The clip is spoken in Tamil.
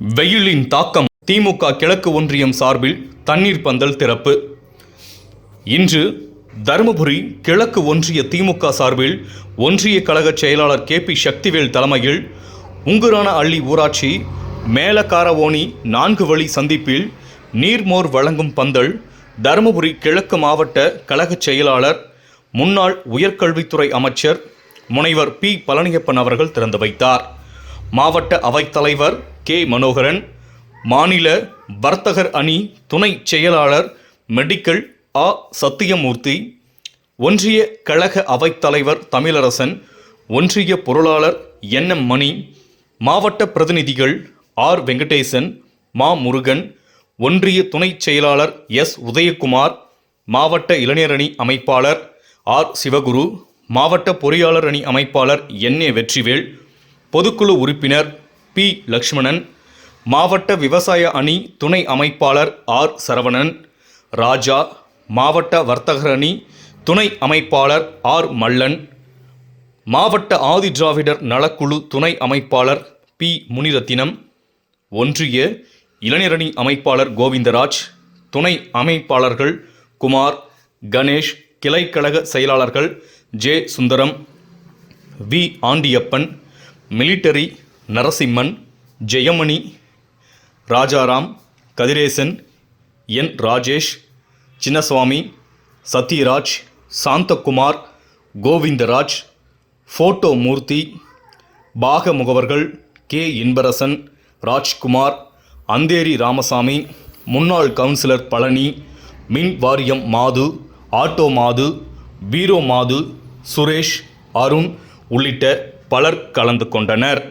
வெயிலின் தாக்கம். திமுக கிழக்கு ஒன்றியம் சார்பில் தண்ணீர் பந்தல் திறப்பு. இன்று தருமபுரி கிழக்கு ஒன்றிய திமுக சார்பில் ஒன்றிய கழக செயலாளர் கே பி சக்திவேல் தலைமையில் உங்குரான அள்ளி ஊராட்சி மேலக்காரவோணி நான்கு வழி சந்திப்பில் நீர்மோர் வழங்கும் பந்தல் தருமபுரி கிழக்கு மாவட்ட கழகச் செயலாளர் முன்னாள் உயர்கல்வித்துறை அமைச்சர் முனைவர் பி பழனியப்பன் அவர்கள் திறந்து வைத்தார். மாவட்ட அவைத்தலைவர் கே. மனோகரன் மாநில வர்த்தகர் அணி துணை செயலாளர் மெடிக்கல் ஆ. சத்தியமூர்த்தி ஒன்றிய கழக அவைத்தலைவர் தமிழரசன் ஒன்றிய பொருளாளர் என். எம். மணி மாவட்ட பிரதிநிதிகள் ஆர். வெங்கடேசன் மா. முருகன் ஒன்றிய துணை செயலாளர் எஸ். உதயகுமார் மாவட்ட இளைஞரணி அமைப்பாளர் ஆர். சிவகுரு மாவட்ட பொறியாளர் அணி அமைப்பாளர் என். ஏ. வெற்றிவேல் பொதுக்குழு உறுப்பினர் பி. லக்ஷ்மணன் மாவட்ட விவசாய அணி துணை அமைப்பாளர் ஆர். சரவணன் ராஜா மாவட்ட வர்த்தகர் அணி துணை அமைப்பாளர் ஆர். மல்லன் மாவட்ட ஆதி திராவிடர் நலக்குழு துணை அமைப்பாளர் பி. முனிரத்தினம் ஒன்றிய இளைஞரணி அமைப்பாளர் கோவிந்தராஜ் துணை அமைப்பாளர்கள் குமார் கணேஷ் கிளைக்கழக செயலாளர்கள் J. Sundaram V. Andiyappan military Narasimhan Jayamani Rajaram Kathiresan N. Rajesh Chinnaswamy Sathyaraj Santhakumar Govindaraj photo Murthy பாக முகவர்கள் கே. இன்பரசன் ராஜ்குமார் அந்தேரி ராமசாமி முன்னாள் கவுன்சிலர் பழனி மின் வாரியம் மாது ஆட்டோ மாது பீரோ மாது சுரேஷ் அருண் உள்ளிட்ட பலர் கலந்து கொண்டனர்.